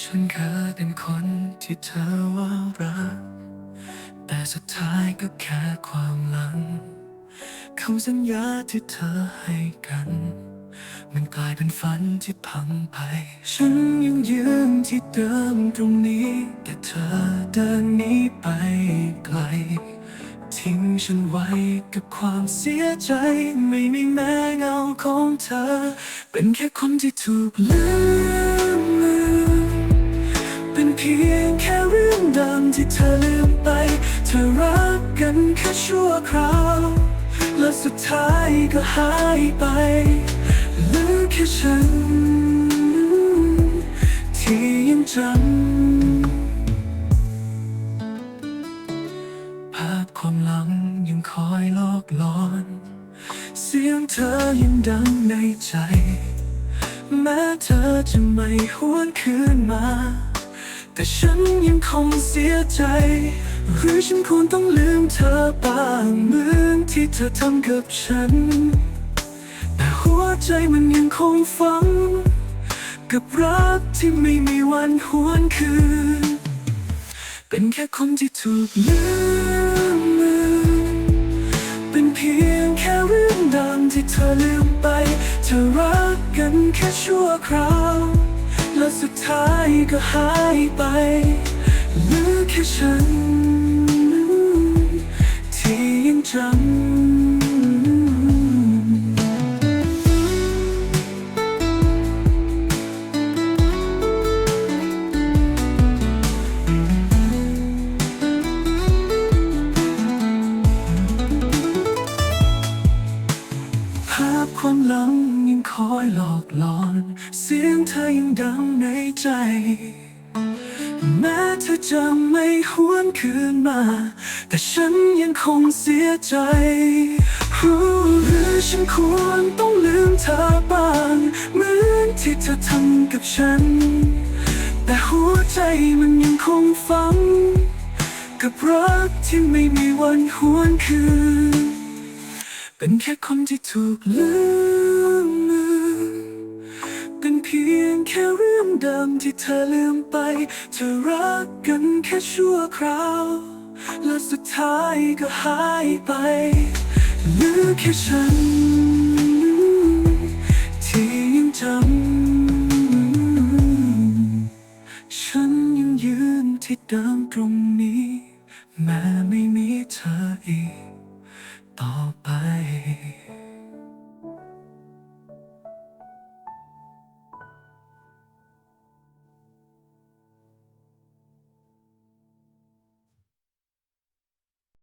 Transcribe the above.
ฉันเคยเป็นคนที่เธอว่ารัก แต่สุดท้ายก็แค่ความหลังคำสัญญาที่เธอให้กัน มันกลายเป็นฝันที่พังไป ฉันยังยืนที่เดิมตรงนี้ แต่เธอเดินหนี้ไปไกล ทิ้งฉันไว้กับความเสียใจ ไม่มีแม้เงาของเธอ เป็นแค่คนที่ถูกลืม เดิมที่เธอลืมไป เธอรักกันแค่ชั่วคราว และสุดท้ายก็หายไปเหลือแค่ฉัน ที่ยังจำภาพความหลังยังคอยหลอกหลอน เสียงเธอยังดังในใจ แม้เธอจะไม่หวนคืนมา แต่ฉันยังคงเสียใจ หรือฉันควรต้องลืมเธอบ้างเหมือนที่เธอทำกับฉัน แต่หัวใจมันยังคงฝัง กับรักที่ไม่มีวันหวนคืน เป็นแค่คนที่ถูกลืมลืมเป็นเพียงแค่เรื่องดิมที่เธอลืมไป เธอรักกันแค่ชั่วคราว และสุดท้ายก็หายไปเหลือแค่ฉัน ที่ยังจำภาพความหลัง อยหลอกหลอน เสียงเธอยังดังในใจ แม้เธอจะไม่หวนคืนมา แต่ฉันยังคงเสียใจ รู้หรือฉันควรต้องลืมเธอบ้างเหมือนที่เธอทำกับฉัน แต่หัวใจมันยังคงฝัง กับรักที่ไม่มีวันหวนคืน เป็นแค่คนที่ถูกลืม เดิมที่เธอลืมไป เธอรักกันแค่ชั่วคราว และสุดท้ายก็หายไปเหลือแค่ฉัน ที่ยังจำฉันยังยืนที่เดิมตรงนี้ แม่ไม